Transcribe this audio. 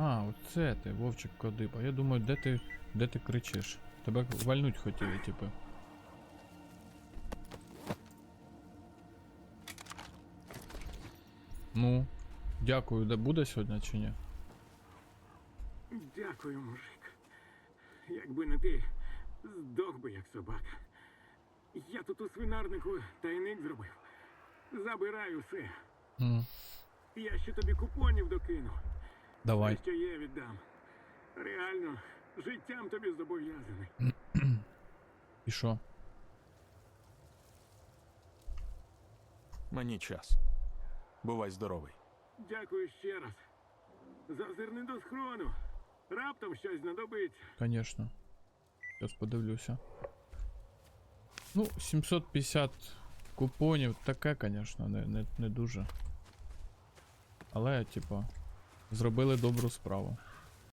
А, оце ти, Вовчик Кодиба. Я думаю, де ти. де ти кричиш? Тебе вальнуть хотіли, типу. Ну, дякую, де буде сьогодні чи ні? Дякую, мужик. Якби не ти, здох би як собака. Я тут у свинарнику тайник зробив. Забирай усе. М, Я ще тобі купонів докину. Давай. Все, що є, віддам. Реально, життям тобі зобов'язаний. І що? Мені час. Бувай здоровий. Dякую ще раз. Зазирни до схрону. Раптом щось знадобиться. Конечно. Зараз подивлюся. Ну, 750 купонів таке, конечно, не, не, не дуже. Але, типа, Зробили добру справу.